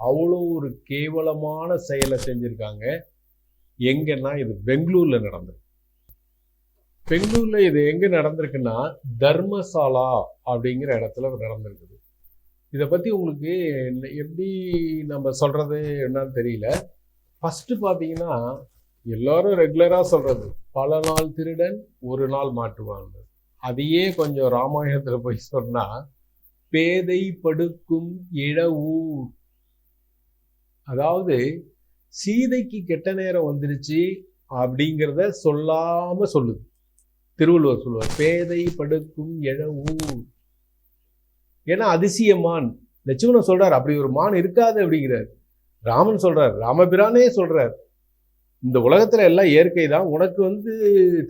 அவ்வளோ ஒரு கேவலமான செயலை செஞ்சுருக்காங்க. எங்கன்னா இது பெங்களூரில் நடந்தது பெங்களூரில் இது எங்கே நடந்திருக்குன்னா தர்மசாலா அப்படிங்கிற இடத்துல நடந்திருக்குது. இதை பற்றி உங்களுக்கு என்ன- எப்படி நம்ம சொல்கிறது என்னன்னு தெரியல. ஃபஸ்ட்டு பார்த்தீங்கன்னா எல்லாரும் ரெகுலராக சொல்கிறது பல நாள் திருடன் ஒரு நாள் மாட்டுவாங்க அதையே கொஞ்சம் ராமாயணத்தில் போய் சொன்னால் பேதை படுக்கும் இழவூர் அதாவது சீதைக்கு கெட்ட நேரம் வந்துருச்சு அப்படிங்கிறத சொல்லாம சொல்லுது. திருவள்ளுவர் சொல்லுவார் பேதை படுக்கும் இழவூர் ஏன்னா அதிசயமான் லட்சுமணன் சொல்றார் அப்படி ஒரு மான் இருக்காது அப்படிங்கிறார். ராமன் சொல்றார் ராமபிரானே சொல்றார் இந்த உலகத்துல எல்லாம் இயற்கை தான். உனக்கு வந்து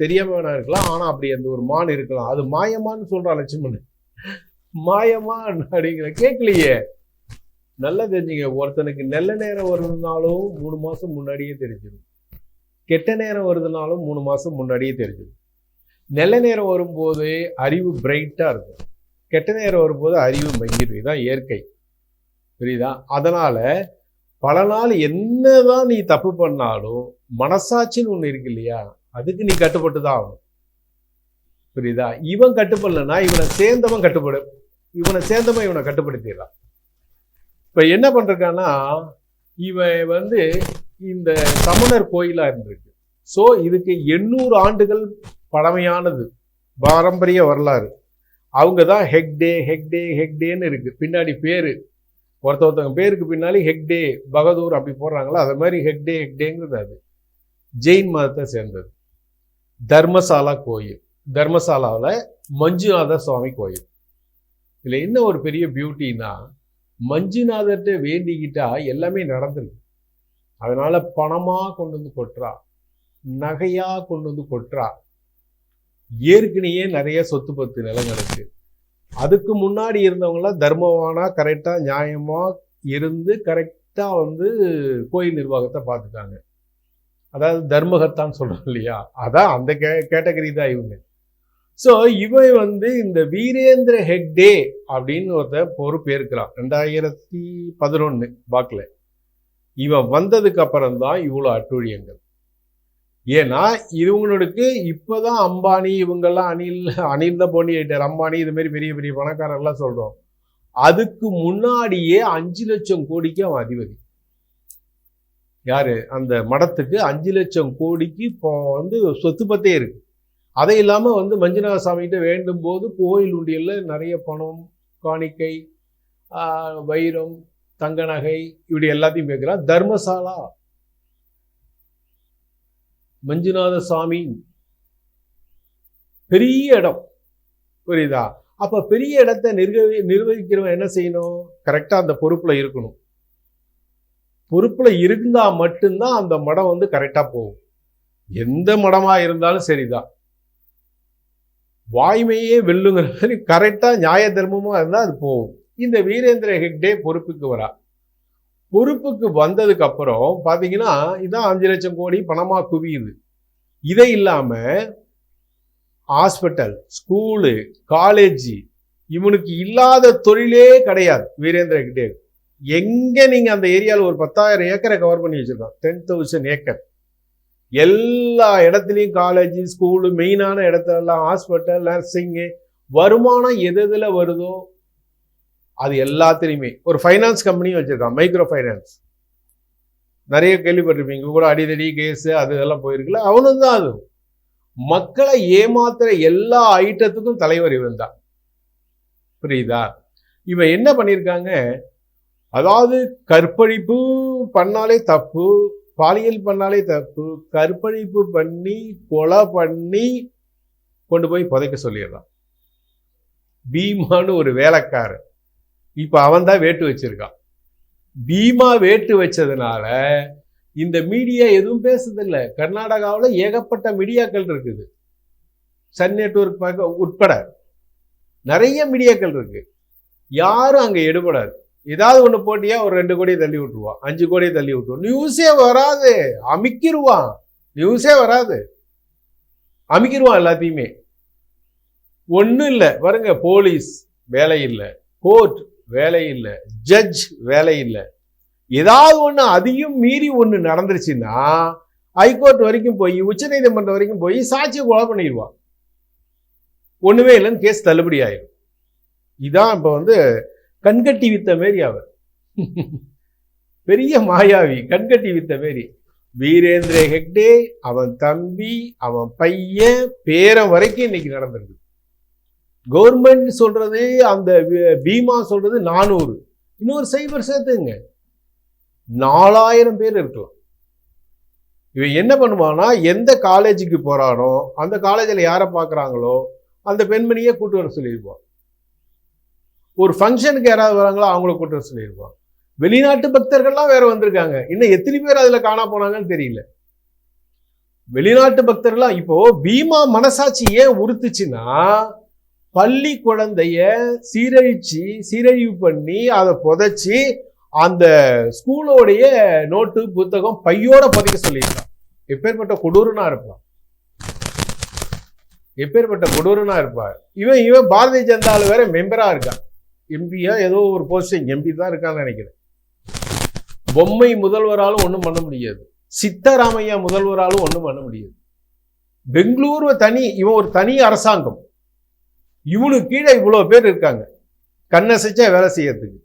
தெரியாம வேணா இருக்கலாம் ஆனா அப்படி அந்த ஒரு மான் இருக்கலாம். அது மாயமான்னு சொல்றான் லட்சுமணன். மாயமான் அப்படிங்கிற கேட்கலையே நல்லா தெரிஞ்சுங்க. ஒருத்தனுக்கு நல்ல நேரம் வருதுனாலும் மூணு மாதம் முன்னாடியே தெரிஞ்சிடும் கெட்ட நேரம் வருதுனாலும் மூணு மாதம் முன்னாடியே தெரிஞ்சிடும் நல்ல நேரம் வரும்போது அறிவு பிரைட்டாக இருக்கும். கெட்ட நேரம் வரும்போது அறிவு மங்கிடும் இதுதான் இயற்கை. புரியுதா? அதனால் பல நாள் என்னதான் நீ தப்பு பண்ணாலும் மனசாட்சின்னு ஒன்று இருக்கு இல்லையா? அதுக்கு நீ கட்டுப்பட்டு தான் ஆகணும். புரியுதா? இவன் கட்டுப்படலைன்னா இவனை சேர்ந்தவன் கட்டுப்படு இவனை சேர்ந்தவன் இவனை கட்டுப்படுத்திடுறான். இப்போ என்ன பண்றான்னா இவன் வந்து இந்த சமணர் கோயிலாக இருந்திருக்கு. ஸோ இதுக்கு எண்ணூறு ஆண்டுகள் பழமையானது பாரம்பரிய வரலாறு. அவங்க தான் ஹெக்டே ஹெக்டே ஹெக்டேன்னு இருக்குது பின்னாடி பேர். ஒருத்த ஒருத்தவங்க பேருக்கு பின்னாடி ஹெக்டே பகதூர் அப்படி போடுறாங்களோ? அது மாதிரி ஹெக்டே ஹெக்டேங்கிறது அது. ஜெயின் மதத்தை சேர்ந்தது. தர்மசாலா கோயில். தர்மசாலாவில் மஞ்சுநாத சுவாமி கோயில். இதில் என்ன ஒரு பெரிய பியூட்டின்னா மஞ்சுநாதர்கிட்ட வேண்டிக்கிட்டா எல்லாமே நடந்துருக்கு அதனால பணமாக கொண்டு வந்து கொட்டுறா. நகையா கொண்டு வந்து கொட்டுறா. ஏற்கனவே நிறைய சொத்து பத்து நிலங்களுக்கு அதுக்கு முன்னாடி இருந்தவங்களாம் தர்மவானா கரெக்டா நியாயமா இருந்து கரெக்டா வந்து கோயில் நிர்வாகத்தை பார்த்துட்டாங்க. அதாவது தர்மகத்தான் சொல்றோம் இல்லையா? அதான் அந்த கே கேட்டகரி தான் இவங்க. ஸோ இவன் வந்து இந்த வீரேந்திர ஹெக்டே அப்படின்னு ஒருத்தன் பொறுப்பேற்கிறான். ரெண்டாயிரத்தி பதினொன்று வாக்கில். இவன் வந்ததுக்கு அப்புறம்தான் இவ்வளோ அட்டூழியங்கள். ஏன்னா இவங்களுக்கு இப்போதான் அம்பானி இவங்கெல்லாம் அனில் அனில் தான் போனி ஆயிட்டார் அம்பானி இது மாதிரி பெரிய பெரிய பணக்காரர்லாம் சொல்கிறோம் அதுக்கு முன்னாடியே அஞ்சு லட்சம் கோடிக்கு அவன் அதிபதி. யாரு? அந்த மடத்துக்கு அஞ்சு லட்சம் கோடிக்கு இப்போ வந்து சொத்து பத்தே இருக்கு. அதை இல்லாமல் வந்து மஞ்சுநாத சாமிகிட்ட வேண்டும் போது கோயில் உண்டியலில் நிறைய பணம் காணிக்கை வைரம் தங்க நகை இப்படி எல்லாத்தையும் கேட்கிறான் தர்மசாலா. மஞ்சுநாத சாமி பெரிய இடம். புரியுதா? அப்போ பெரிய இடத்தை நிர்வகி நிர்வகிக்கிறவன் என்ன செய்யணும்? கரெக்டாக அந்த பொறுப்பில் இருக்கணும். பொறுப்பில் இருந்தால் மட்டும்தான் அந்த மடம் வந்து கரெக்டாக போகும். எந்த மடமாக இருந்தாலும் சரிதான். வாய்மையே வெல்லுங்கிற மாதிரி கரெக்டாக நியாய தர்மமாக இருந்தால் அது போகும். இந்த வீரேந்திர ஹெக்டே பொறுப்புக்கு வரா. பொறுப்புக்கு வந்ததுக்கு அப்புறம் பார்த்தீங்கன்னா இதான் அஞ்சு லட்சம் கோடி பணமாக குவியுது. இதை இல்லாமல் ஹாஸ்பிட்டல் ஸ்கூலு காலேஜ் இவனுக்கு இல்லாத தொழிலே கிடையாது வீரேந்திர ஹெக்டே. எங்கே நீங்கள் அந்த ஏரியாவில் ஒரு பத்தாயிரம் ஏக்கரை கவர் பண்ணி வச்சிருக்கான் டென் தௌசண்ட் ஏக்கர். எல்லா இடத்துலையும் காலேஜ் ஸ்கூலு மெயினான இடத்துலலாம் ஹாஸ்பிட்டல் நர்சிங்கு வருமானம் எது எதில் வருதோ அது எல்லாத்துலேயுமே. ஒரு ஃபைனான்ஸ் கம்பெனியும் வச்சுருக்கான் மைக்ரோ ஃபைனான்ஸ் நிறைய கேள்விப்பட்டிருப்பீங்க கூட அடிதடி கேஸ் அது இதெல்லாம் போயிருக்குல்ல அவனும் தான் அது. மக்களை ஏமாத்துற எல்லா ஐட்டத்துக்கும் தலைவர் இவன் தான். புரியுதா? இவன் என்ன பண்ணியிருக்காங்க அதாவது கற்பழிப்பு பண்ணாலே தப்பு பாலியல் பண்ணாலே தப்பு கற்பழிப்பு பண்ணி கொலை பண்ணி கொண்டு போய் புதைக்க சொல்லிடுறான் பீமான்னு ஒரு வேலைக்காரன். இப்போ அவன் தான் வேட்டு வச்சிருக்கான். பீமா வேட்டு வச்சதுனால இந்த மீடியா எதுவும் பேசுதில்லை கர்நாடகாவில் ஏகப்பட்ட மீடியாக்கள் இருக்குது. சன் நெட்வொர்க் பார்க்க உட்பட. நிறைய மீடியாக்கள் இருக்கு. யாரும் அங்கே எடுபடாது ஏதாவது ஒன்று போட்டியா ஒரு ரெண்டு கோடியை தள்ளி விட்டுருவான். அஞ்சு கோடியை தள்ளி விட்டுருவான். நியூஸே வராது. அமிக்கிடுவான் நியூஸே வராது. அமிக்கிருவான் எல்லாத்தையுமே. ஒன்றும் இல்லை. பாருங்க போலீஸ் வேலை இல்லை. கோர்ட் வேலை இல்லை. ஜட்ஜ் வேலை இல்லை. ஏதாவது ஒண்ணு அதையும் மீறி ஒன்று நடந்துருச்சுன்னா ஹைகோர்ட் வரைக்கும் போய் உச்சநீதிமன்றம் வரைக்கும் போய் சாட்சியை கொலை பண்ணிடுவான் ஒண்ணுமே இல்லைன்னு கேஸ் தள்ளுபடி ஆயிடும் இதான் இப்போ வந்து கண்கட்டி வித்த மாரி அவர். பெரிய மாயாவி கண்கட்டி வித்த மாரி. வீரேந்திர ஹெக்டே அவன் தம்பி அவன் பையன் பேரன் வரைக்கும் இன்னைக்கு நடந்திருக்கு. கவர்மெண்ட் சொல்றது அந்த பீமா சொல்றது நானூறு. இன்னொரு சைபர் சேர்த்துங்க. நாலாயிரம் பேர் இருக்கலாம். இவன் என்ன பண்ணுவானா எந்த காலேஜுக்கு போறானோ அந்த காலேஜில் யாரை பார்க்குறாங்களோ அந்த பெண்மணியை கூட்டு வர சொல்லியிருப்பான் ஒரு ஃபங்க்ஷனுக்கு யாராவது வராங்களோ அவங்கள கூட்டம் வர சொல்லியிருப்பான் வெளிநாட்டு பக்தர்கள்லாம் வேற வந்திருக்காங்க. இன்னும் எத்தனை பேர் அதில் காணா போனாங்கன்னு தெரியல. வெளிநாட்டு பக்தர்கள்லாம் இப்போ பீமா மனசாட்சி ஏன் உறுத்துச்சுன்னா பள்ளி குழந்தைய சீரழிச்சு சீரழிவு பண்ணி அதை புதைச்சி அந்த ஸ்கூலோடைய நோட்டு புத்தகம் பையோட புதைக்க சொல்லியிருக்கான். எப்பேற்பட்ட கொடூரனா இருப்பான். எப்பேற்பட்ட கொடூரனா இருப்பார் இவன் இவன் பாரதிய ஜனதாவில் வேற மெம்பரா இருக்கான். எம்பியா ஏதோ ஒரு போஸ்டிங் எம்பி தான் இருக்கான்னு நினைக்கிறேன். பொம்மை முதல்வராலும் ஒன்றும் பண்ண முடியாது. சித்தராமையா முதல்வராலும் ஒன்றும் பண்ண முடியாது. பெங்களூரு தனி இவன் ஒரு தனி அரசாங்கம். இவனுக்கு கீழே இவ்வளோ பேர் இருக்காங்க. கண்ணசைச்சா வேலை செய்யறதுக்கு.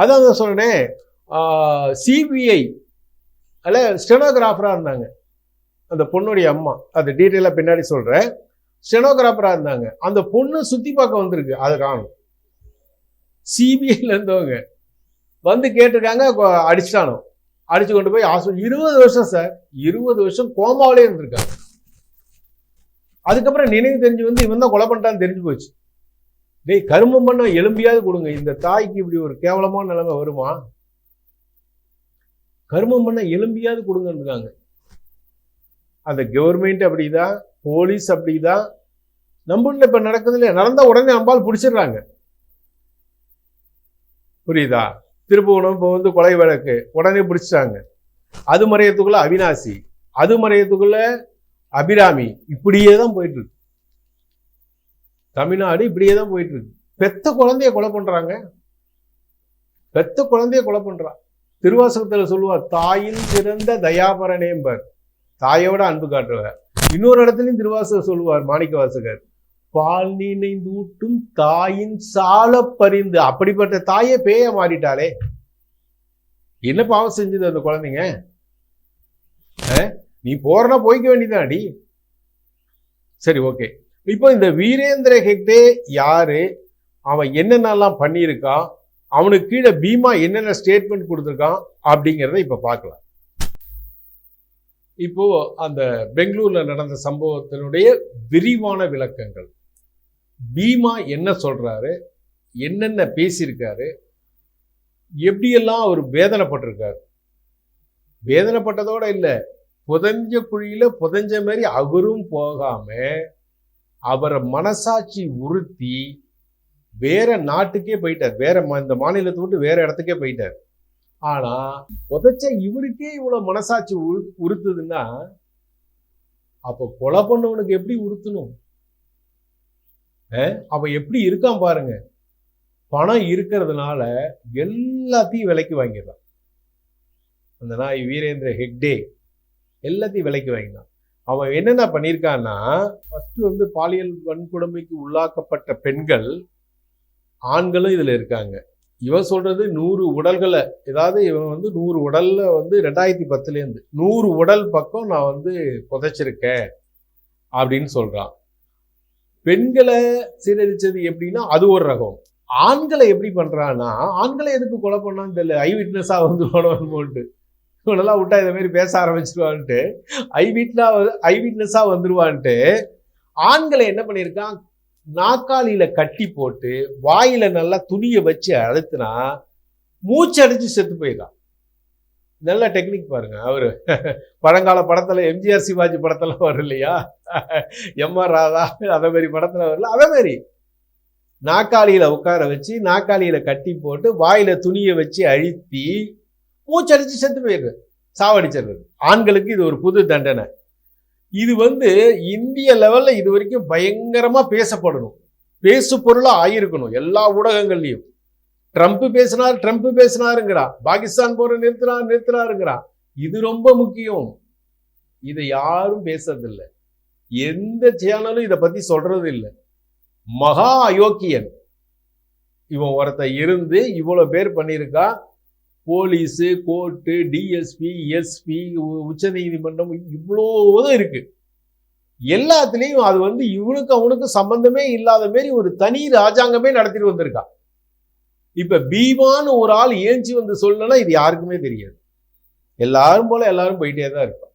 அதான் நான் சொன்னேன் சிபிஐ அல்ல ஸ்டெனோகிராஃபராக இருந்தாங்க. அந்த பொண்ணுடைய அம்மா அது டீட்டெயிலாக பின்னாடி சொல்கிறேன் ஸ்டெனோகிராஃபராக இருந்தாங்க. அந்த பொண்ணு சுற்றி பார்க்க வந்திருக்கு அதை காணும். சிபிஐல இருந்தவங்க. வந்து கேட்டிருக்காங்க அடிச்சிட்டானோ. அடிச்சு கொண்டு போய் ஹாஸ்பிட்டல் இருபது வருஷம் சார் இருபது வருஷம் கோமாவிலே இருந்திருக்காங்க. அதுக்கப்புறம் நினைவு தெரிஞ்சு வந்து இவன் தான் கொலை பண்ணிட்டான்னு தெரிஞ்சு போச்சு. டேய் கருமம் பண்ண எலும்பியாவது கொடுங்க. இந்த தாய்க்கு இப்படி ஒரு கேவலமான நிலைமை வருமா? கருமம் பண்ண எலும்பியாவது கொடுங்கன்றாங்க அந்த கவர்மெண்ட் அப்படிதான் போலீஸ் அப்படிதான். நம்ம இப்போ இப்ப நடக்குது இல்லையா நடந்தா உடனே நம்பால் பிடிச்சிடுறாங்க. புரியுதா? திருப்புவனம் இப்போ வந்து கொலை வழக்கு. உடனே பிடிச்சிட்டாங்க. அது மறையத்துக்குள்ள அவினாசி. அது மறையத்துக்குள்ள அபிராமி. இப்படியே தான் போயிட்டு இருக்கு தமிழ்நாடு இப்படியே தான் போயிட்டு இருக்கு பெத்த குழந்தைய கொலை பண்றாங்க. பெத்த குழந்தைய கொலை பண்றான் திருவாசகத்துல சொல்லுவா தாயின் சிறந்த தயாபரனேம்பர் தாயோட அன்பு காட்டுவார் இன்னொரு இடத்துலயும் திருவாசகர் சொல்லுவார் மாணிக்க வாசகர் பால் நினைந்தூட்டும் தாயின் சால பரிந்து. அப்படிப்பட்ட தாயே பேய மாறிட்டாளே. என்ன பாவம் செஞ்சது அந்த குழந்தைங்க? நீ போறனா போய்க்க வேண்டியதாடி சரி ஓகே. இப்போ இந்த வீரேந்திர ஹெக்டே யாரு? அவன் என்னென்னலாம் பண்ணியிருக்கான் அவனுக்கு கீழே பீமா என்னென்ன ஸ்டேட்மெண்ட் கொடுத்துருக்கான் அப்படிங்கிறத இப்போ பார்க்கலாம். இப்போ அந்த பெங்களூர்ல நடந்த சம்பவத்தினுடைய விரிவான விளக்கங்கள். பீமா என்ன சொல்றாரு? என்னென்ன பேசியிருக்காரு? எப்படியெல்லாம் அவர் வேதனைப்பட்டிருக்காரு? வேதனைப்பட்டதோட இல்லை புதஞ்ச குழியில புதஞ்ச மாதிரி அவரும் போகாம அவரை மனசாட்சி உறுத்தி வேற நாட்டுக்கே போயிட்டார். வேற மா- இந்த மாநிலத்தை விட்டு வேற இடத்துக்கே போயிட்டார். ஆனா புதைச்ச இவருக்கே இவ்வளவு மனசாட்சி உறு- உறுத்துதுன்னா அப்போ கொலை பண்ணவனுக்கு எப்படி உறுத்தணும்? அவன் எப்படி இருக்கான் பாருங்க. பணம் இருக்கிறதுனால எல்லாத்தையும் விலைக்கு வாங்கிடுறான். அந்த நாய் வீரேந்திர ஹெக்டே எல்லாத்தையும் விலைக்கு வாங்கினான். அவன் என்னென்ன பண்ணியிருக்கான்னா ஃபஸ்ட்டு வந்து பாலியல் வன்கொடுமைக்கு உள்ளாக்கப்பட்ட பெண்கள் ஆண்களும் இதில் இருக்காங்க. இவன் சொல்கிறது நூறு உடல்களை ஏதாவது இவன் வந்து நூறு உடலில் வந்து ரெண்டாயிரத்தி பத்துலேருந்து நூறு உடல் பக்கம் நான் வந்து புதைச்சிருக்கேன் அப்படின்னு சொல்கிறான் பெண்களை சீரழிச்சது எப்படின்னா அது ஒரு ரகம். ஆண்களை எப்படி பண்ணுறான்னா ஆண்களை எதுக்கு கொலை பண்ணான்னு தெரியல. ஐ விட்னஸாக வந்து போட்டு இவனெல்லாம் விட்டா இதை மாதிரி பேச ஆரம்பிச்சிருவான்ட்டு ஐ வீட்னா ஐ விட்னஸாக வந்துருவான்ட்டு ஆண்களை என்ன பண்ணியிருக்கான்? நாக்காளியில் கட்டி போட்டு வாயில் நல்லா துணியை வச்சு அழுத்தினா மூச்சு அடிச்சு செத்து போயிடலாம் நல்ல டெக்னிக் பாருங்க. அவர் பழங்கால படத்தில் எம்ஜிஆர் சிவாஜி படத்தில் வரும் இல்லையா எம் ஆர் ராதா அதே மாதிரி படத்தில் வரல. அதே மாதிரி நாக்காளியில் உட்கார வச்சு நாக்காளியில் கட்டி போட்டு வாயில் துணியை வச்சு அழுத்தி மூச்சடிச்சு செத்து போயிடுது. சாவடிச்சிடுறது ஆண்களுக்கு இது ஒரு புது தண்டனை. இது வந்து இந்திய லெவலில் இது வரைக்கும் பயங்கரமாக பேசப்படணும். பேசு பொருளாக ஆயிருக்கணும். எல்லா ஊடகங்கள்லையும். ட்ரம்ப் பேசினார் ட்ரம்ப் பேசினாருங்கிறா பாகிஸ்தான் போற நிறுத்தினார் நிறுத்தினாருங்கிறா இது ரொம்ப முக்கியம். இதை யாரும் பேசுறதில்லை. எந்த சேனலும் இதை பத்தி சொல்றது இல்லை மகா அயோக்கியன். இவன் ஒருத்த இருந்து இவ்வளவு பேர் பண்ணியிருக்கா. போலீஸு கோர்ட்டு டிஎஸ்பி எஸ்பி உச்ச நீதிமன்றம் இவ்வளோதும் இருக்கு. எல்லாத்துலேயும் அது வந்து இவனுக்கு அவனுக்கு சம்பந்தமே இல்லாத மாரி ஒரு தனி ராஜாங்கமே நடத்திட்டு வந்திருக்கான் இப்ப பீமான்னு ஒரு ஆள் ஏஞ்சி வந்து சொல்லணும்னா இது யாருக்குமே தெரியாது. எல்லாரும் போல எல்லாரும் போயிட்டே தான் இருப்பான்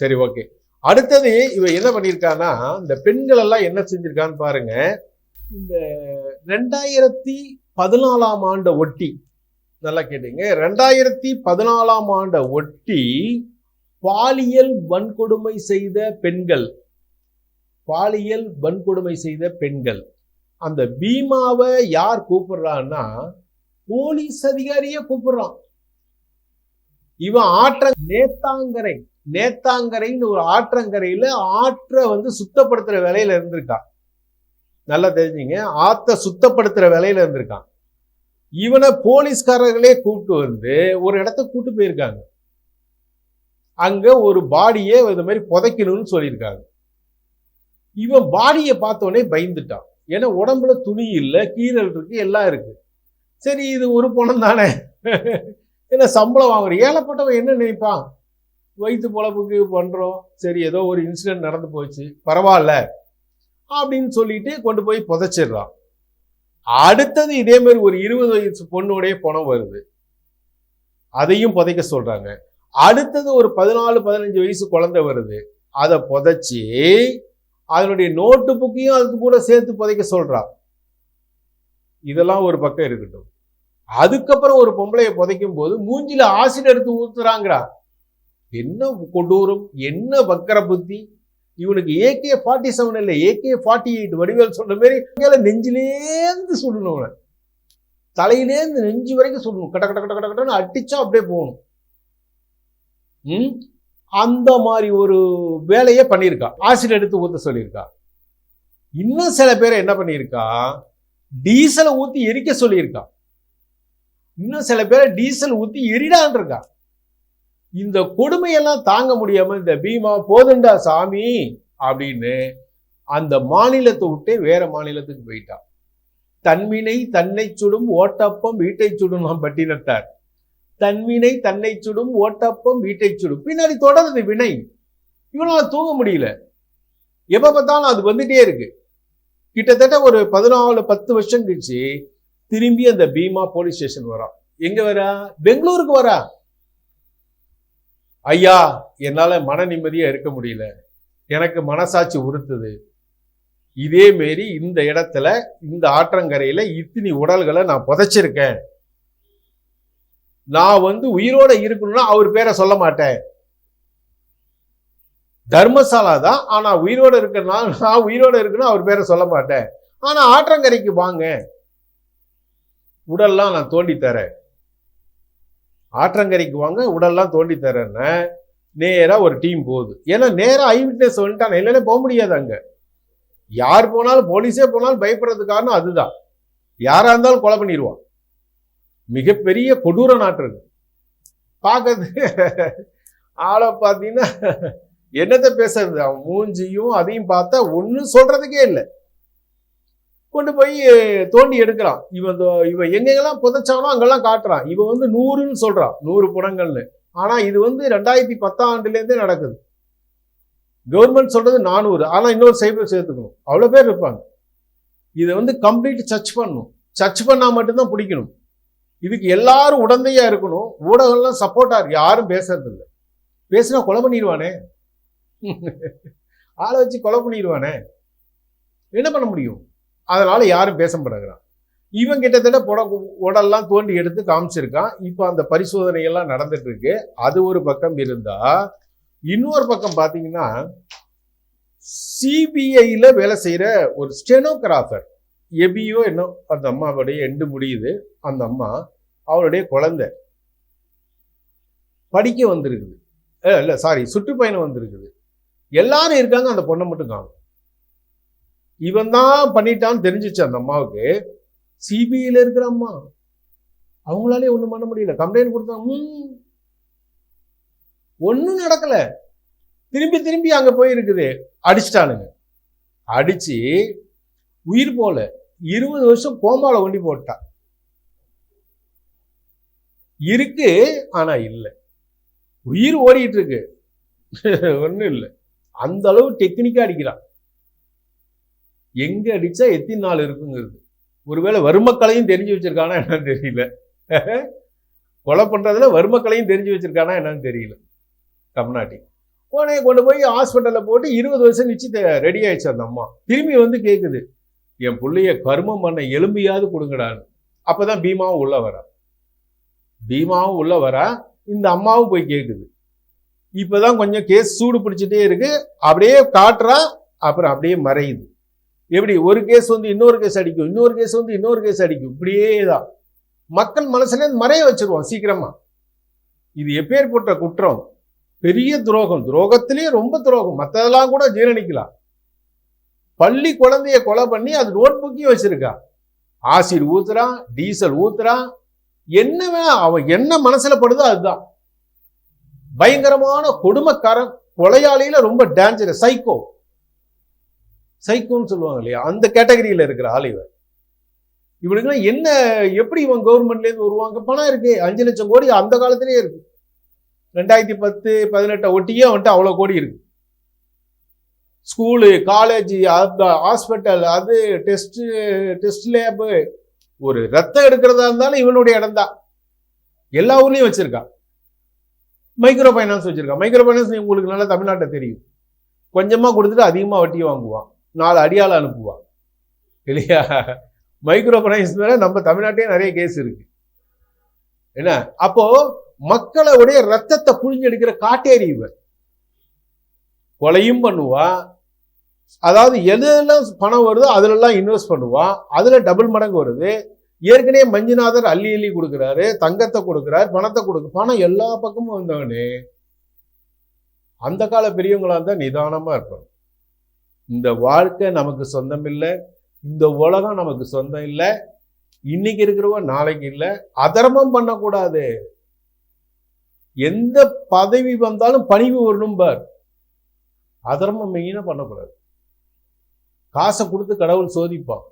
சரி ஓகே. அடுத்தது இவ என்ன பண்ணியிருக்கான்னா இந்த பெண்கள் எல்லாம் என்ன செஞ்சிருக்கான்னு பாருங்க. இந்த ரெண்டாயிரத்தி பதினாலாம் ஆண்டை ஒட்டி நல்லா கேட்டீங்க. ரெண்டாயிரத்தி பதினாலாம் ஆண்டை ஒட்டி பாலியல் வன்கொடுமை செய்த பெண்கள் பாலியல் வன்கொடுமை செய்த பெண்கள் அந்த பீமாவை யார் கூப்பிடுறான்னா போலீஸ் அதிகாரிய கூப்பிடுறான். இவன் ஆற்ற நேத்தாங்கரை நேத்தாங்கரைன்னு ஒரு ஆற்றங்கரையில ஆற்றை வந்து சுத்தப்படுத்துற வேலையில இருந்திருக்கான். நல்லா தெரிஞ்சுங்க ஆத்த சுத்தப்படுத்துற வேலையில இருந்திருக்கான். இவனை போலீஸ்காரர்களே கூப்பிட்டு வந்து ஒரு இடத்த கூட்டு போயிருக்காங்க. அங்க ஒரு பாடியை இந்த மாதிரி புதைக்கணும்னு சொல்லியிருக்காங்க. இவன் பாடியை பார்த்தோன்னே பயந்துட்டான். ஏன்னா உடம்புல துணி இல்லை கீரல் இருக்குது எல்லாம் இருக்குது சரி இது ஒரு பணம் தானே? என்ன சம்பளம் வாங்குறோம் ஏழப்பட்டவன் என்ன நினைப்பான்? வயிற்று பொழப்புக்கு பண்ணுறோம் சரி ஏதோ ஒரு இன்சிடென்ட் நடந்து போச்சு. பரவாயில்ல. அப்படின்னு சொல்லிட்டு கொண்டு போய் புதைச்சிடுறான். அடுத்தது இதே மாதிரி ஒரு இருபது வயசு பொண்ணுடைய பணம் வருது. அதையும் புதைக்க சொல்கிறாங்க அடுத்தது ஒரு பதினாலு பதினஞ்சு வயசு குழந்தை வருது. அதை புதைச்சி அதனுடைய நோட்டு புக்கையும் அதுக்கு கூட சேர்த்து புதைக்க சொல்றான் இதெல்லாம் ஒரு பக்கம் இருக்கட்டும். அதுக்கப்புறம் ஒரு பொம்பளைய புதைக்கும் போது மூஞ்சில ஆசிட் எடுத்து ஊத்துறாங்கிறா என்ன கொடூரம் என்ன வக்கர புத்தி? இவனுக்கு ஏகே ஃபார்ட்டி செவன் இல்லை ஏகே ஃபார்ட்டி எயிட் வடிவேல் சொல்ற மாதிரி நெஞ்சிலேந்து சுடணும் அவனை. தலையிலேந்து நெஞ்சு வரைக்கும் சுடணும். கட கட்ட கட்ட கட்ட கட்டன்னு அடிச்சா அப்படியே போகணும். ம்? அந்த மாதிரி ஒரு வேலையை பண்ணியிருக்கா. ஆசிட் எடுத்து ஊற்ற சொல்லியிருக்கா. இன்னும் சில பேரை என்ன பண்ணியிருக்கா? டீசலை ஊற்றி எரிக்க சொல்லியிருக்கா. இன்னும் சில பேரை டீசல் ஊற்றி எரிடான் இருக்கா. இந்த கொடுமையெல்லாம் தாங்க முடியாமல் இந்த பீமா போதுண்டா சாமி அப்படின்னு அந்த மாநிலத்தை விட்டே வேற மாநிலத்துக்கு போயிட்டான் தன்மினை தன்னை சுடும் ஓட்டப்பம் வீட்டை சுடும் நாம் பட்டினத்தார். தன்வினை தன்னை சுடும் ஓட்டப்பம் வீட்டை சுடும். பின்னாடி தொடருது வினை. இவனால் தூங்க முடியல. எப்ப பார்த்தாலும் அது வந்துட்டே இருக்கு. கிட்டத்தட்ட ஒரு பதினாலு பத்து வருஷம் கழிச்சு திரும்பி அந்த பீமா போலீஸ் ஸ்டேஷன் வரான் எங்க வரா? பெங்களூருக்கு வரா. ஐயா என்னால மன நிம்மதியா இருக்க முடியல. எனக்கு மனசாட்சி உறுத்துது. இதே மாரி இந்த இடத்துல இந்த ஆற்றங்கரையில இத்தினி உடல்களை நான் புதைச்சிருக்கேன். நான் வந்து உயிரோட இருக்கணும்னா அவர் பேரை சொல்ல மாட்டேன். தர்மசாலா தான். ஆனா உயிரோட இருக்கிறனா நான் உயிரோட இருக்கணும் அவர் பேரை சொல்ல மாட்டேன். ஆனா ஆற்றங்கரைக்கு வாங்க. உடல்லாம் நான் தோண்டி தரேன். ஆற்றங்கரைக்கு வாங்க உடல்லாம் தோண்டி தரேன்னு நேராக ஒரு டீம் போகுது. ஏன்னா நேராக ஐ விட்னஸ் வந்துட்டான் இல்லைன்னா போக முடியாது அங்கே. யார் போனாலும் போலீஸே போனாலும் பயப்படுறது காரணம் அதுதான். யாராக இருந்தாலும் கொலை பண்ணிடுவான் மிகப்பெரிய கொடூர நாட்டு இருக்கு பார்க்கறது ஆளை பார்த்தீங்கன்னா என்னத்தை பேசுறது? அவன் மூஞ்சியும் அதையும் பார்த்தா ஒன்றும் சொல்றதுக்கே இல்லை. கொண்டு போய் தோண்டி எடுக்கிறான். இவன் இவன் எங்கெங்கெல்லாம் புதைச்சானோ அங்கெல்லாம் காட்டுறான். இவன் வந்து நூறுன்னு சொல்றான். நூறு புடங்கள்னு. ஆனா இது வந்து ரெண்டாயிரத்தி பத்தாம் ஆண்டுலேருந்தே நடக்குது. கவர்மெண்ட் சொல்றது நானூறு. ஆனா இன்னொரு சைபர் சேர்த்துக்கணும். அவ்வளோ பேர் இருப்பாங்க. இதை வந்து கம்ப்ளீட் சர்ச் பண்ணணும். சர்ச் பண்ணால் மட்டும்தான் பிடிக்கணும். இதுக்கு எல்லாரும் உடந்தையாக இருக்கணும். ஊடகம்லாம் சப்போர்ட்டாக இருக்கு. யாரும் பேசுறது இல்லை பேசினா கொலை பண்ணிடுவானே ஆளை வச்சு கொலை பண்ணிடுவானே என்ன பண்ண முடியும்? அதனால் யாரும் பேச மாட்டேங்கிறான். இவன் கிட்டத்தட்ட புட உடல்லாம் தோண்டி எடுத்து காமிச்சிருக்கான். இப்போ அந்த பரிசோதனை எல்லாம் நடந்துட்டு இருக்கு அது ஒரு பக்கம் இருந்தால் இன்னொரு பக்கம் பார்த்தீங்கன்னா சிபிஐயில் வேலை செய்கிற ஒரு ஸ்டெனோகிராஃபர். எபியோ என்ன அந்த அம்மாவுடைய எண்டு முடியுது. அந்த அம்மா அவருடைய குழந்தை. படிக்க வந்திருக்குது. இல்லை இல்ல சாரி சுற்றுப்பயணம் வந்திருக்குது. எல்லாரும் இருக்காங்க அந்த பொண்ணை மட்டும் காணும். இவன் தான் பண்ணிட்டான்னு தெரிஞ்சிச்சு அந்த அம்மாவுக்கு. சிபிஐயில் இருக்கிற அம்மா. அவங்களாலே ஒன்றும் பண்ண முடியல. கம்ப்ளைண்ட் கொடுத்தாங்க ஒன்றும் நடக்கல. திரும்பி திரும்பி அங்க போய் இருக்குது அடிச்சிட்டானுங்க. அடிச்சு உயிர் போல. இருபது வருஷம் கோமாவில் கொண்டு போட்டான் இருக்கு ஆனா இல்லை. உயிர் ஓடிட்டு இருக்கு ஒன்றும் இல்லை. அந்த அளவு டெக்னிக்கா அடிக்கிறான். எங்க அடிச்சா எத்தனை நாள் இருக்குங்கிறது. ஒருவேளை வறுமக்கலையும் தெரிஞ்சு வச்சிருக்கானா என்னன்னு தெரியல. கொலை பண்றதுல வறுமக்கலையும் தெரிஞ்சு வச்சிருக்கானா என்னன்னு தெரியல. கம்நாட்டி. உடனே கொண்டு போய் ஹாஸ்பிட்டல்ல போட்டு இருபது வருஷம் நிச்சு ரெடி ஆயிடுச்சு அந்த அம்மா. திரும்பி வந்து கேக்குது என் பிள்ளைய கர்மம் பண்ண எலும்பியாவது கொடுங்கடான்னு. அப்பதான் பீமாவும் உள்ள வரான். பீமாவும் உள்ள வரா இந்த அம்மாவும் போய் கேட்குது இப்போதான் கொஞ்சம் கேஸ் சூடு பிடிச்சிட்டே இருக்கு. அப்படியே காட்டுறா அப்புறம் அப்படியே மறையுது. எப்படி? ஒரு கேஸ் வந்து இன்னொரு கேஸ் அடிக்கும். இன்னொரு கேஸ் வந்து இன்னொரு கேஸ் அடிக்கும். இப்படியே தான் மக்கள் மனசுல மறைய வச்சிருவோம் சீக்கிரமா. இது எப்பேற்பட்ட குற்றம்? பெரிய துரோகம். துரோகத்திலே ரொம்ப துரோகம். மற்றதெல்லாம் கூட ஜீரணிக்கலாம். பள்ளி குழந்தைய கொலை பண்ணி அது நோட் புக்கையும் வச்சிருக்கா. ஆசிட் ஊத்துறான் டீசல் ஊத்துறான் என்ன வேணா அவன் என்ன மனசுல படுதோ அதுதான். பயங்கரமான கொடுமைக்காரன் கொலையாளியில ரொம்ப டேஞ்சர் சைக்கோ சைக்கோன்னு சொல்லுவாங்க இல்லையா? அந்த கேட்டகரியில இருக்கிற ஆள் இவன். இவனுக்குலாம் என்ன எப்படி இவன் கவர்மெண்ட்ல இருந்து வருவாங்க? பணம் இருக்கு அஞ்சு லட்சம் கோடி அந்த காலத்திலேயே இருக்கு. ரெண்டாயிரத்தி பத்து பதினெட்டை ஒட்டியே வந்துட்டு அவ்வளோ கோடி இருக்கு. ஸ்கூலு காலேஜ் ஹாஸ்பிட்டல் அது டெஸ்ட் டெஸ்ட் லேபு ஒரு ரத்தம் எடுக்கிறதா இருந்தாலும் இவனுடைய இடம் தான் எல்லா ஊர்லேயும் வச்சிருக்கான் மைக்ரோ ஃபைனான்ஸ் வச்சிருக்கான் மைக்ரோ ஃபைனான்ஸ் உங்களுக்கு நல்லா தமிழ்நாட்டை தெரியும். கொஞ்சமாக கொடுத்துட்டு அதிகமாக வட்டி வாங்குவான். நாலு அடியால் அனுப்புவான். இல்லையா? மைக்ரோ ஃபைனான்ஸ் மேலே நம்ம தமிழ்நாட்டையே நிறைய கேஸ் இருக்கு. என்ன? அப்போ மக்களுடைய ரத்தத்தை புழிஞ்செடுக்கிற காட்டேறி இவர் கொலையும் பண்ணுவான். அதாவது எதுலாம் பணம் வருதோ அதுலலாம் இன்வெஸ்ட் பண்ணுவான் அதுல டபுள் மடங்கு வருது. ஏற்கனவே மஞ்சுநாதர் அள்ளி அள்ளி கொடுக்குறாரு. தங்கத்தை கொடுக்குறாரு. பணத்தை கொடுக்கு பணம் எல்லா பக்கமும் வந்தவனே அந்த கால பெரியவங்களா இருந்தா நிதானமா இருக்கணும். இந்த வாழ்க்கை நமக்கு சொந்தம் இல்லை. இந்த உலகம் நமக்கு சொந்தம் இல்லை. இன்னைக்கு இருக்கிறவங்க நாளைக்கு இல்லை. அதர்மம் பண்ணக்கூடாது. எந்த பதவி வந்தாலும் பணிவு வரணும் பார். அதர்மம் மெயினா பண்ணக்கூடாது. காசை கொடுத்து கடவுள் சோதிப்பான்.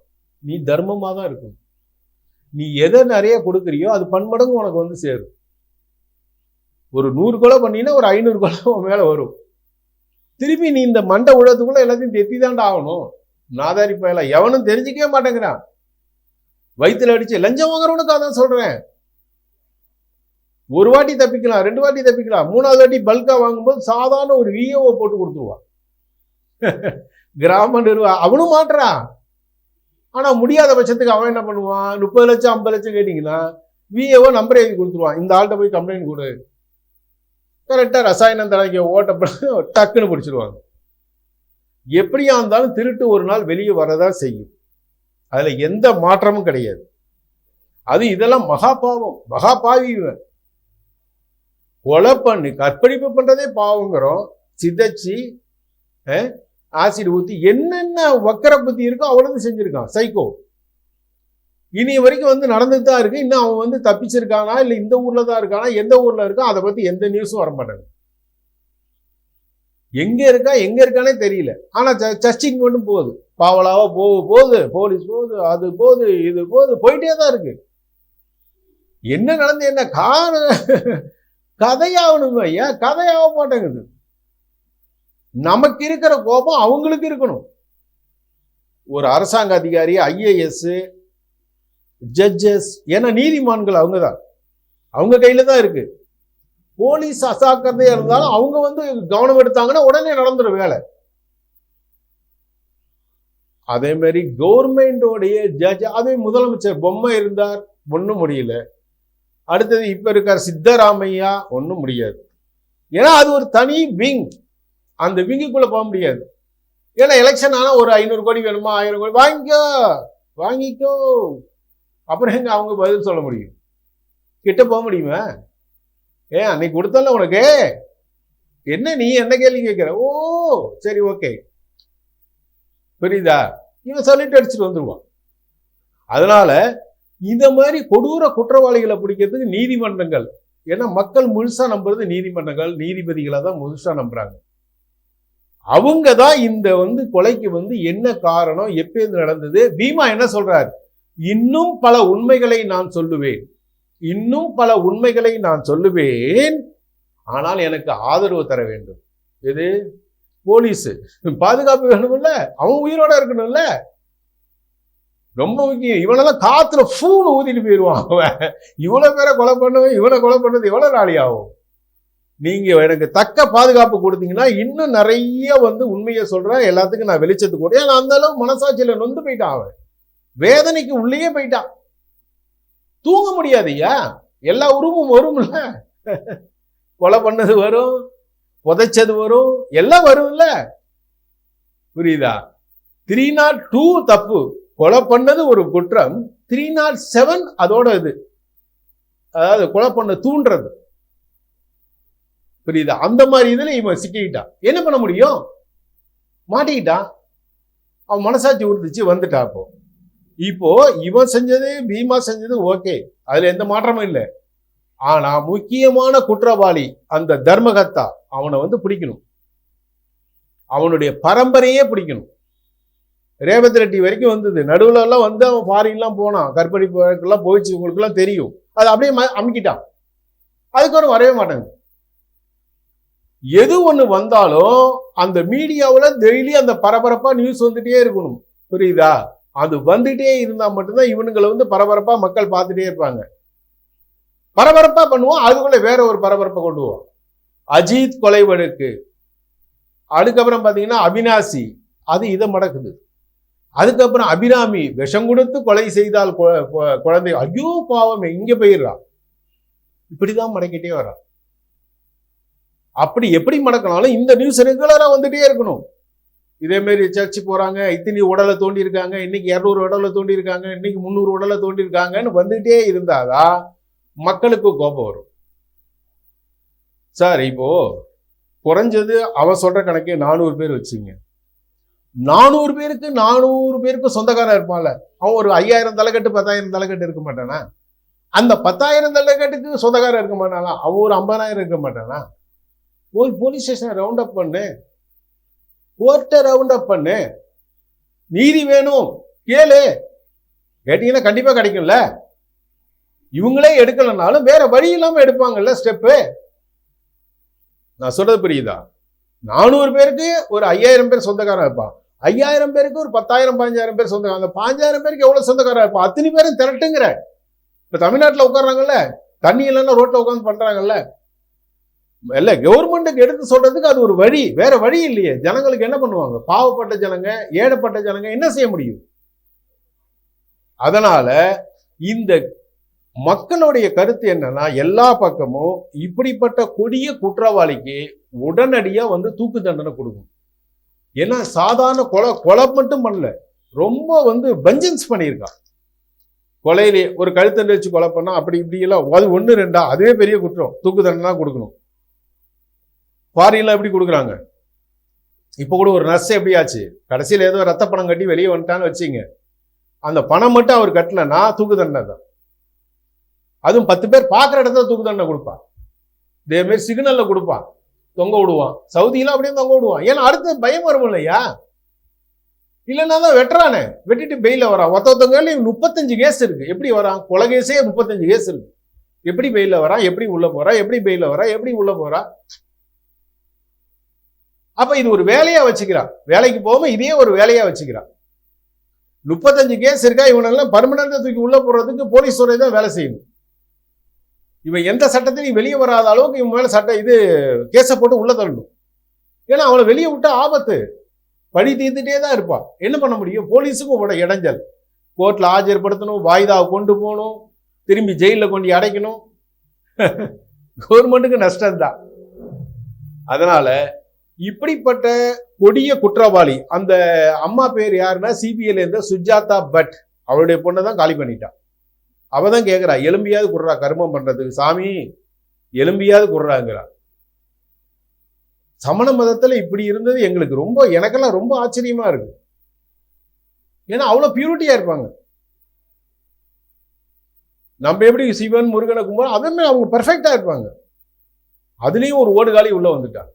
நீ தர்மமாக தான் இருக்கும் நீ எதை நிறைய கொடுக்குறியோ அது பன்மடங்கு உனக்கு வந்து சேரும். ஒரு நூறு கொலை பண்ணினா ஒரு ஐநூறு கொலை உன் மேல வரும். திருப்பி நீ இந்த மண்டை உழத்துக்குள்ள எல்லாத்தையும் தெத்தி தாண்டா ஆகணும். நாதாரி பயல எவனும் தெரிஞ்சுக்கவே மாட்டேங்கிறான். வயிற்றுல அடிச்சு லஞ்சம் வாங்குறவனுக்கு அதான் சொல்றேன். ஒரு வாட்டி தப்பிக்கலாம் ரெண்டு வாட்டி தப்பிக்கலாம். மூணாவது வாட்டி பல்காக வாங்கும்போது சாதாரண ஒரு விஏஓ போட்டு கொடுத்துருவான். கிராம நிர்வாகம் அவனும் மாட்டுறான். ஆனால் முடியாத பட்சத்துக்கு அவன் என்ன பண்ணுவான்? முப்பது லட்சம் ஐம்பது லட்சம் கேட்டிங்கன்னா விஏஓ நம்பர் எழுதி கொடுத்துருவான். இந்த ஆள்கிட்ட போய் கம்ப்ளைண்ட் கொடு. கரெக்டாக ரசாயனம் தலைக்க ஓட்ட டக்குன்னு பிடிச்சிருவாங்க. எப்படியா இருந்தாலும் திருட்டு ஒரு நாள் வெளியே வரதான் செய்யும். அதில் எந்த மாற்றமும் கிடையாது. அது இதெல்லாம் மகா பாவம் மகா பாவி இவன் கொலை பண்ணி கற்பழிப்பு பண்ணுறதே பாவங்கிறோம். சிதைச்சி ஆசிட் ஊற்றி என்னென்ன வக்கர புத்தி இருக்கோ அவ்வளவு செஞ்சுருக்கான். சைக்கோ இனி வரைக்கும் வந்து நடந்துட்டு தான் இருக்கு. இன்னும் அவன் வந்து தப்பிச்சிருக்கானா? இல்லை இந்த ஊரில் தான் இருக்கானா? எந்த ஊரில் இருக்கான் அதை பற்றி எந்த நியூஸும் வர மாட்டாங்க எங்கே இருக்கா? எங்கே இருக்கானே தெரியல. ஆனால் சர்ச்சிங் மட்டும் போகுது. பாவலாவோ போகு போகுது. போலீஸ் போகுது அது போகுது இது போகுது போயிட்டே தான் இருக்கு. என்ன நடந்து என்ன கார கதையாகணுமே ஐயா. கதையாக மாட்டேங்குது. நமக்கு இருக்கிற கோபம் அவங்களுக்கு இருக்கணும். ஒரு அரசாங்க அதிகாரி ஐஏஎஸ் ஜட்ஜஸ் ஏன்னா நீதிமான்கள் அவங்க தான் அவங்க கையில தான் இருக்கு. போலீஸ் அசாக்கிரதையா இருந்தாலும் அவங்க வந்து கவனம் எடுத்தாங்கன்னா உடனே நடந்துடும் வேலை. அதே மாதிரி கவர்மெண்டோடைய ஜட்ஜ் அதே முதலமைச்சர் பொம்மை இருந்தார் ஒன்றும் முடியல. அடுத்தது இப்ப இருக்கார் சித்தராமையா ஒன்றும் முடியாது. ஏன்னா அது ஒரு தனி விங் அந்த விங்கிக்குள்ளே போக முடியாது. ஏன்னா எலெக்ஷன் ஆனால் ஒரு ஐநூறு கோடி வேணுமா? ஆயிரம் கோடி? வாங்கிக்கோ! வாங்கிக்கோ! அப்புறம் எங்க அவங்க பதில் சொல்ல முடியும்? கிட்ட போக முடியுமா? ஏன் அன்னைக்கு கொடுத்தல உனக்கு? என்ன நீ என்ன கேள்வி கேட்குற? ஓ சரி ஓகே. புரியுதா? இவன் சொல்லிட்டு அடிச்சுட்டு வந்துடுவான் அதனால இந்த மாதிரி கொடூர குற்றவாளிகளை பிடிக்கிறதுக்கு நீதிமன்றங்கள் ஏன்னா மக்கள் முழுசாக நம்புறது நீதிமன்றங்கள் நீதிபதிகளை தான் முழுசாக நம்புறாங்க. அவங்க தான் இந்த வந்து கொலைக்கு வந்து என்ன காரணம் எப்பேது நடந்தது? பீமா என்ன சொல்றார்? இன்னும் பல உண்மைகளை நான் சொல்லுவேன். இன்னும் பல உண்மைகளை நான் சொல்லுவேன். ஆனால் எனக்கு ஆதரவு தர வேண்டும். எது? போலீஸு. பாதுகாப்பு வேணும்ல? அவன் உயிரோட இருக்கணும்ல? ரொம்ப முக்கியம். இவனெல்லாம் காத்துல ஃபூன் ஊதிட்டு போயிடுவான் அவன் இவ்வளவு பேரை கொலை பண்ணுவேன் இவனை கொலை பண்ணது எவ்வளோ நாளி ஆகும் நீங்கள் எனக்கு தக்க பாதுகாப்பு கொடுத்தீங்கன்னா இன்னும் நிறைய வந்து உண்மையை சொல்கிறேன் எல்லாத்துக்கும் நான் வெளிச்சத்து கூட ஏன்னா அந்த அளவு மனசாட்சியில் நொந்து போயிட்டான் அவன். வேதனைக்கு உள்ளேயே போயிட்டான் தூங்க முடியாதுய்யா எல்லா உருவமும் வரும்ல. கொலை பண்ணது வரும். புதைச்சது வரும். எல்லாம் வரும்ல. புரியுதா? த்ரீ நாட் டூ தப்பு. கொலை பண்ணது ஒரு குற்றம். த்ரீ நாட் செவன் அதோட இது. அதாவது கொலை பண்ண தூண்டுறது. புரியுதா? அந்த மாதிரி இதில் இவன் சிக்கிக்கிட்டான் என்ன பண்ண முடியும்? மாட்டிக்கிட்டான் அவன் மனசாட்சி உறுதிச்சு வந்துட்டா அப்போ. இப்போ இவன் செஞ்சது பீமா செஞ்சது ஓகே. அதுல எந்த மாற்றமும் இல்லை. ஆனா முக்கியமான குற்றவாளி அந்த தர்மகத்தா அவனை வந்து பிடிக்கணும். அவனுடைய பரம்பரையே பிடிக்கணும். ரேவந்த் ரெட்டி வரைக்கும் வந்தது. நடுவுல எல்லாம் வந்து அவன் ஃபாரின்லாம் போனான். கற்பழிப்பு வழக்கெல்லாம் போயிடுச்சு உங்களுக்குலாம் தெரியும். அது அப்படியே ம- அமுக்கிட்டான். அதுக்கப்புறம் வரவே மாட்டாங்க. எது ஒன்று வந்தாலும் அந்த மீடியாவில் டெய்லி அந்த பரபரப்பாக நியூஸ் வந்துட்டே இருக்கணும். புரியுதா? அது வந்துட்டே இருந்தால் மட்டும்தான் இவனுங்களை வந்து பரபரப்பாக மக்கள் பார்த்துட்டே இருப்பாங்க. பரபரப்பாக பண்ணுவோம் அதுக்குள்ளே வேற ஒரு பரபரப்பை கொண்டுவோம் அஜித் கொலை வழக்கு அதுக்கப்புறம் பார்த்தீங்கன்னா அவினாசி. அது இதை மடக்குது. அதுக்கப்புறம் அபிராமி விஷம் கொடுத்து கொலை செய்தால் கொ- குழந்தை. ஐயோ பாவமே போயிடுறான். இப்படி இப்படிதான் மடக்கிட்டே வர்றான். அப்படி எப்படி மடக்கினாலும் இந்த நியூஸ் ரெகுலராக வந்துட்டே இருக்கணும். இதேமாரி சர்ச்சு போகிறாங்க இத்தனை உடலை தோண்டியிருக்காங்க இன்றைக்கி இன்னைக்கு இரநூறு உடலை தோண்டியிருக்காங்க இன்னைக்கு முந்நூறு உடலை தோண்டியிருக்காங்கன்னு வந்துகிட்டே வந்துட்டே இருந்தாதான் மக்களுக்கு கோபம் வரும். சார் இப்போ குறைஞ்சது அவன் சொல்கிற கணக்கே நானூறு பேர் வச்சுங்க. நானூறு பேருக்கு நானூறு பேருக்கு சொந்தக்காரன் இருப்பான்ல. அவன் ஒரு ஐயாயிரம் தலைக்கட்டு பத்தாயிரம் தலைக்கட்டு இருக்க மாட்டானா? அந்த பத்தாயிரம் தலைக்கட்டுக்கு சொந்தக்காரன் இருக்க மாட்டானா? அவன் ஒரு ஐம்பதாயிரம் இருக்க மாட்டானா? போய் போலீஸ் ஸ்டேஷனை ரவுண்ட் அப் பண்ணு. கோர்ட்டை ரவுண்ட் அப் பண்ணு. நீதி வேணும். கேளு. கேட்டீங்கன்னா கண்டிப்பாக கிடைக்கும்ல. இவங்களே எடுக்கலைனாலும் வேற வழி இல்லாமல் எடுப்பாங்கல்ல ஸ்டெப்பு நான் சொல்றது புரியுதா? நானூறு பேருக்கு ஒரு ஐயாயிரம் பேர் சொந்தக்காரன் இருப்பான். ஐயாயிரம் பேருக்கு ஒரு பத்தாயிரம் பதினஞ்சாயிரம் பேர் சொந்தக்காரன். அந்த பாஞ்சாயிரம் பேருக்கு எவ்வளோ சொந்தக்காரன் இருப்பான்? அத்தனை பேரும் திரட்டுங்கிற. இப்போ தமிழ்நாட்டில் உட்கார்றாங்கல்ல. தண்ணி இல்லைன்னா ரோட்டில் உட்காந்து பண்ணுறாங்கல்ல இல்லை கவர்மெண்ட்டுக்கு எடுத்து சொல்றதுக்கு அது ஒரு வழி. வேற வழி இல்லையே. ஜனங்களுக்கு என்ன பண்ணுவாங்க? பாவப்பட்ட ஜனங்க ஏழப்பட்ட ஜனங்க என்ன செய்ய முடியும்? அதனால இந்த மக்களுடைய கருத்து என்னன்னா எல்லா பக்கமும் இப்படிப்பட்ட கொடிய குற்றவாளிக்கு உடனடியா வந்து தூக்கு தண்டனை கொடுக்கும் ஏன்னா சாதாரண கொலை கொலை மட்டும் பண்ணல. ரொம்ப வந்து பஞ்சன்ஸ் பண்ணியிருக்கான் கொலையிலே ஒரு கழுத்தண்டை வச்சு கொலை பண்ணா அப்படி இப்படி எல்லாம் அது ஒன்று ரெண்டா அதுவே பெரிய குற்றம். தூக்கு தண்டனை கொடுக்கணும். குவாரியெல்லாம் எப்படி கொடுக்குறாங்க? இப்போ கூட ஒரு நர்ஸ் எப்படி ஆச்சு? கடைசியில் ஏதோ ரத்த பணம் கட்டி வெளியே வந்துட்டான்னு வச்சுங்க. அந்த பணம் மட்டும் அவர் கட்டலன்னா தூக்கு தண்டனை தான். அதுவும் பத்து பேர் பார்க்குற இடத்துல தூக்கு தண்டனை கொடுப்பான். இதே மாதிரி சிக்னல்ல கொடுப்பான். தொங்க விடுவான். சவுதியெல்லாம் அப்படியே தொங்க விடுவான். ஏன்னா அடுத்து பயம் வரும் இல்லையா? இல்லைன்னா தான் வெட்டுறானே. வெட்டிட்டு பெயில வரான். ஒத்த முப்பத்தஞ்சு கேஸ் இருக்கு. எப்படி வரான்? கொலை கேஸே முப்பத்தஞ்சு கேஸ் இருக்கு. எப்படி பெயில வரான்? எப்படி உள்ள போறா எப்படி பெயில வரா எப்படி உள்ள போறா அப்ப இது ஒரு வேலையா வச்சுக்கிறான். வேலைக்கு போகாம இதையே ஒரு வேலையா வச்சுக்கிறான். முப்பத்தஞ்சு கேஸ் இருக்கா இவனெல்லாம் பர்மனண்டா தூக்கி உள்ள போடுறதுக்கு போலீஸ் துறை தான் வேலை செய்யணும். இவன் எந்த சட்டத்திலையும் வெளியே வராத அளவுக்கு இவன் மேலே சட்டம் இது கேஸை போட்டு உள்ள தள்ளணும். ஏன்னா அவளை வெளியே விட்டா ஆபத்து. பழி தீர்த்துட்டே தான் இருப்பான் என்ன பண்ண முடியும்? போலீஸுக்கும் உட இடைஞ்சல். கோர்ட்டில் ஆஜர்படுத்தணும் வாய்தாவை கொண்டு போகணும் திரும்பி ஜெயிலில் கொண்டு அடைக்கணும். கவர்மெண்ட்டுக்கு நஷ்டம்தான். அதனால் இப்படிப்பட்ட கொடிய குற்றவாளி அந்த அம்மா பேர் யாருன்னா சிபிஐல இருந்த சுஜாதா பட் அவளுடைய பொண்ணை தான் காலி பண்ணிட்டான் அவ தான் கேட்குறா எலும்பியாவது குடுறா கர்மம் பண்றதுக்கு. சாமி எலும்பியாவது குடுறாங்கிறா. சமண மதத்துல இப்படி இருந்தது எங்களுக்கு ரொம்ப எனக்கெல்லாம் ரொம்ப ஆச்சரியமா இருக்கு. ஏன்னா அவ்வளோ பியூரிட்டியா இருப்பாங்க. நம்ம எப்படி சிவன் முருகனை கும்பிடுறோம் அதே மாதிரி அவங்க பெர்ஃபெக்டா இருப்பாங்க. அதுலேயும் ஒரு ஓடுகாலி உள்ள வந்துட்டாங்க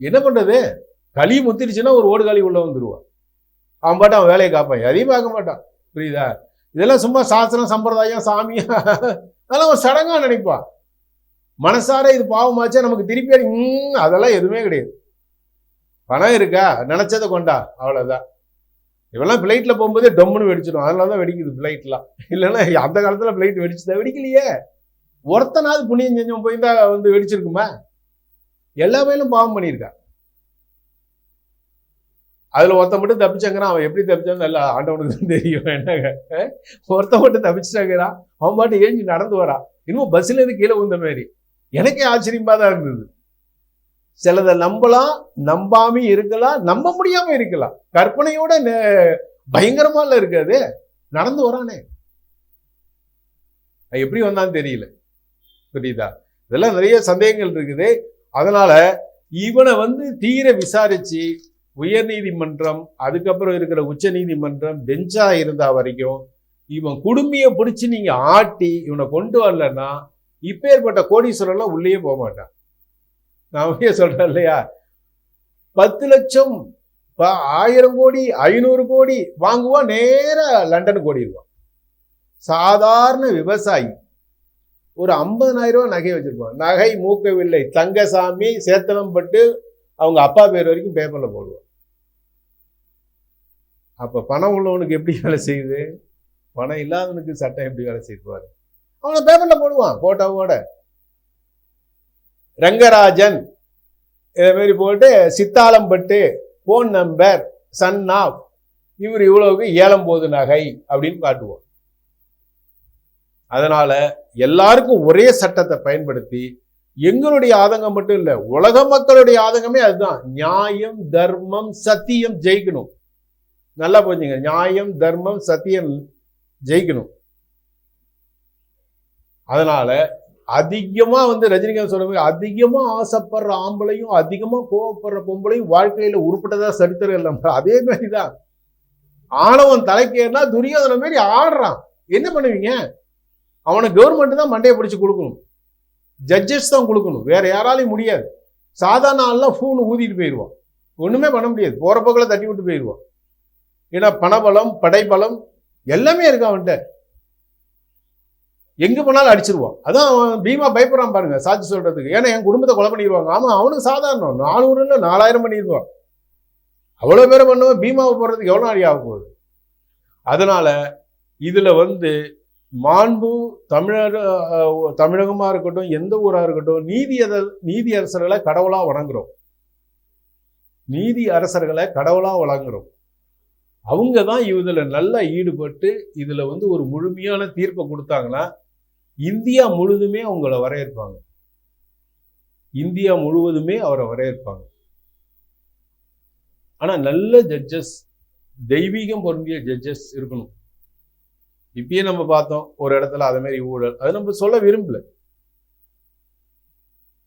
என்ன பண்ணுறது களி முத்திருச்சுன்னா ஒரு ஓடுகாலி உள்ளே வந்துடுவான் அவன் பாட்டு அவன் வேலையை காப்பான். எதையும் பார்க்க மாட்டான். புரியுதா? இதெல்லாம் சும்மா சாஸ்திரம் சம்பிரதாயம் சாமியா? அதெல்லாம் ஒரு சடங்காக நினைப்பான். மனசார இது பாவமாச்சா? நமக்கு திருப்பி அடி ம், அதெல்லாம் எதுவுமே கிடையாது. பணம் இருக்கா? நினைச்சதை கொண்டா. அவ்வளோதான் இவெல்லாம் ஃப்ளைட்டில் போகும்போதே டொம்முன்னு வெடிச்சிடும். அதனால தான் வெடிக்குது ஃப்ளைட்லாம் இல்லைன்னா அந்த காலத்தில் ஃப்ளைட் வெடிச்சுதா? வெடிக்கலையே. ஒருத்தனாவது புண்ணியம் செஞ்சவன் போய் தான் வந்து வெடிச்சிருக்குமா? எல்லா வேலும் பாவம் பண்ணியிருக்கா. அதுல ஒருத்தன் மட்டும் தப்பிச்சாங்கிறான் அவன் எப்படி தப்பிச்சான்னு நல்லா ஆண்டவனுக்கு தெரியும். என்னங்க அஹ்? ஒருத்தன் மட்டும் தப்பிச்சாங்கிறான் அவன் பாட்டு ஏஞ்சி நடந்து வரான் இன்னும் பஸ்ல இருந்து கீழே விழுந்த மாதிரி. எனக்கே ஆச்சரியமா தான் இருந்தது. சிலதை நம்பலாம் நம்பாம இருக்கலாம் நம்ப முடியாம இருக்கலாம். கற்பனையோட பயங்கரமா பயங்கரமால இருக்காது நடந்து வரானே. அது எப்படி வந்தான்னு தெரியல. புரியுதா? இதெல்லாம் நிறைய சந்தேகங்கள் இருக்குது. அதனால இவனை வந்து தீர விசாரிச்சு உயர்நீதிமன்றம் அதுக்கப்புறம் இருக்கிற உச்ச நீதிமன்றம் பெஞ்சா இருந்தா வரைக்கும் இவன் குடும்பியை பிடிச்சி நீங்க ஆட்டி இவனை கொண்டு வரலன்னா இப்பேற்பட்ட கோடீஸ்வரர்லாம் உள்ளேயே போக மாட்டான். நான் அப்படியே சொல்றேன் இல்லையா? பத்து லட்சம் இப்போ ஆயிரம் கோடி ஐநூறு கோடி வாங்குவான் நேராக லண்டனுக்கு ஓடிடுவான் சாதாரண விவசாயி. ஒரு ஐம்பதனாயிரம் ரூபா நகை வச்சுருப்பான் நகை மூக்கவில்லை தங்கசாமி சேத்தனம்பட்டு அவங்க அப்பா பேர் வரைக்கும் பேப்பரில் போடுவான் அப்போ பணம் உள்ளவனுக்கு எப்படி வேலை செய்யுது? பணம் இல்லாதவனுக்கு சட்டம் எப்படி வேலை செய்வார்? அவனை பேப்பரில் போடுவான் போட்டோவோட ரங்கராஜன் இதே மாதிரி போட்டு Sithalambattu phone number son of இவர் இவ்வளவுக்கு ஏலம் போது நகை அப்படின்னு காட்டுவோம் அதனால எல்லாருக்கும் ஒரே சட்டத்தை பயன்படுத்தி எங்களுடைய ஆதங்கம் மட்டும் இல்லை உலக மக்களுடைய ஆதங்கமே அதுதான். நியாயம் தர்மம் சத்தியம் ஜெயிக்கணும். நல்லா புரிஞ்சுங்க. நியாயம் தர்மம் சத்தியம் ஜெயிக்கணும். அதனால அதிகமா வந்து ரஜினிகாந்த் சொல்ற மாதிரி அதிகமா ஆசைப்படுற ஆம்பளையும் அதிகமா கோவப்படுற பொம்பளையும் வாழ்க்கையில உருப்பிட்டதா சரித்திரம் இல்லை. அதே மாதிரி தான் ஆணவன் தலைக்கேறினா துரியோதன மாரி ஆடுறான். என்ன பண்ணுவீங்க? அவனை கவர்மெண்ட் தான் மண்டையை பிடிச்சி கொடுக்கணும். ஜட்ஜஸ் தான் கொடுக்கணும். வேற யாராலையும் முடியாது. சாதாரண ஆள்லாம் ஃபோன் ஊதிட்டு போயிடுவான். ஒன்றுமே பண்ண முடியாது. போகிற போக்கில் தட்டி விட்டு போயிடுவான். ஏன்னா பணபலம் படைபலம் எல்லாமே இருக்கு அவன்கிட்ட. எங்க போனாலும் அடிச்சிருவான். அதான் அவன் பீமா பயப்படுறான் பாருங்க சாட்சி சொல்றதுக்கு. ஏன்னா என் குடும்பத்தை கொலை பண்ணிடுவாங்க. ஆமா அவனுக்கு சாதாரணம். நானூறுன்னு நாலாயிரம் பண்ணிடுவான் அவ்வளோ பேரை பண்ணுவோம் பீமாவை போடுறதுக்கு எவ்வளோ அடி ஆக போகுது? அதனால இதுல வந்து மாண்பு தமிழர் தமிழகமாக தமிழகமா இருக்கட்டும் எந்த ஊரா இருக்கட்டும் நீதி அத- நீதி அரசர்களை கடவுளா வணங்குறோம். நீதி அரசர்களை கடவுளா வழங்குறோம் அவங்க தான் இதுல நல்லா ஈடுபட்டு இதுல வந்து ஒரு முழுமையான தீர்ப்பை கொடுத்தாங்கன்னா இந்தியா முழுதுமே அவங்கள வரவேற்பாங்க. இந்தியா முழுவதுமே அவரை வரவேற்பாங்க. ஆனா நல்ல ஜட்ஜஸ் தெய்வீகம் பொருந்திய ஜட்ஜஸ் இருக்கணும். இப்பயே நம்ம பார்த்தோம் ஒரு இடத்துல அதே மாதிரி ஊழல். அது நம்ம சொல்ல விரும்பல.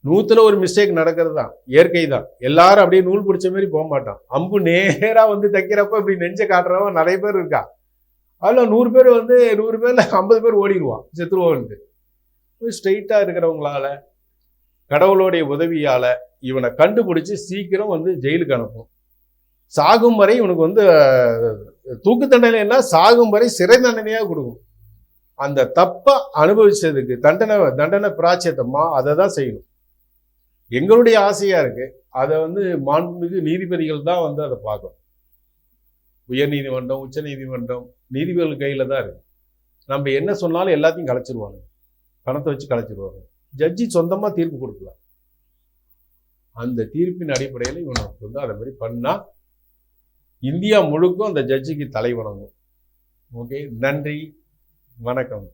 நூத்துல ஒரு மிஸ்டேக் நடக்கிறது தான். இயற்கை தான். எல்லாரும் அப்படியே நூல் பிடிச்ச மாதிரி போக மாட்டான் அம்பு நேரா வந்து தைக்கிறப்ப இப்படி நெஞ்ச காட்டுறவன் நிறைய பேர் இருக்கா? அதுல நூறு பேர் வந்து நூறு பேர்ல ஐம்பது பேர் ஓடிடுவான் செத்துருவோன்ட்டு. ஸ்ட்ரெயிட்டா இருக்கிறவங்களால கடவுளுடைய உதவியால இவனை கண்டுபிடிச்சு சீக்கிரம் வந்து ஜெயிலுக்கு அனுப்பும். சாகும் வரை இவனுக்கு வந்து தூக்கு தண்டனைன்னா சாகும் வரை சிறை தண்டனையாக கொடுக்கும். அந்த தப்பை அனுபவிச்சதுக்கு தண்டனை தண்டனை பிராச்சியத்தமா அதை தான் செய்யணும். எங்களுடைய ஆசையா இருக்கு. அதை வந்து மாண்புமிகு நீதிபதிகள் தான் வந்து அதை பார்க்கணும். உயர் நீதிமன்றம் உச்ச நீதிமன்றம் நீதிபதிகள் கையில தான் இருக்கு. நம்ம என்ன சொன்னாலும் எல்லாத்தையும் கலைச்சிருவாங்க பணத்தை வச்சு கலைச்சிருவாங்க ஜட்ஜி சொந்தமா தீர்ப்பு கொடுக்கலாம் அந்த தீர்ப்பின் அடிப்படையில் இவனுக்கு வந்து அதை மாதிரி பண்ணா இந்தியா முழுக்கும் அந்த ஜட்ஜிக்கு தலை வணங்கும். ஓகே? நன்றி. வணக்கம்.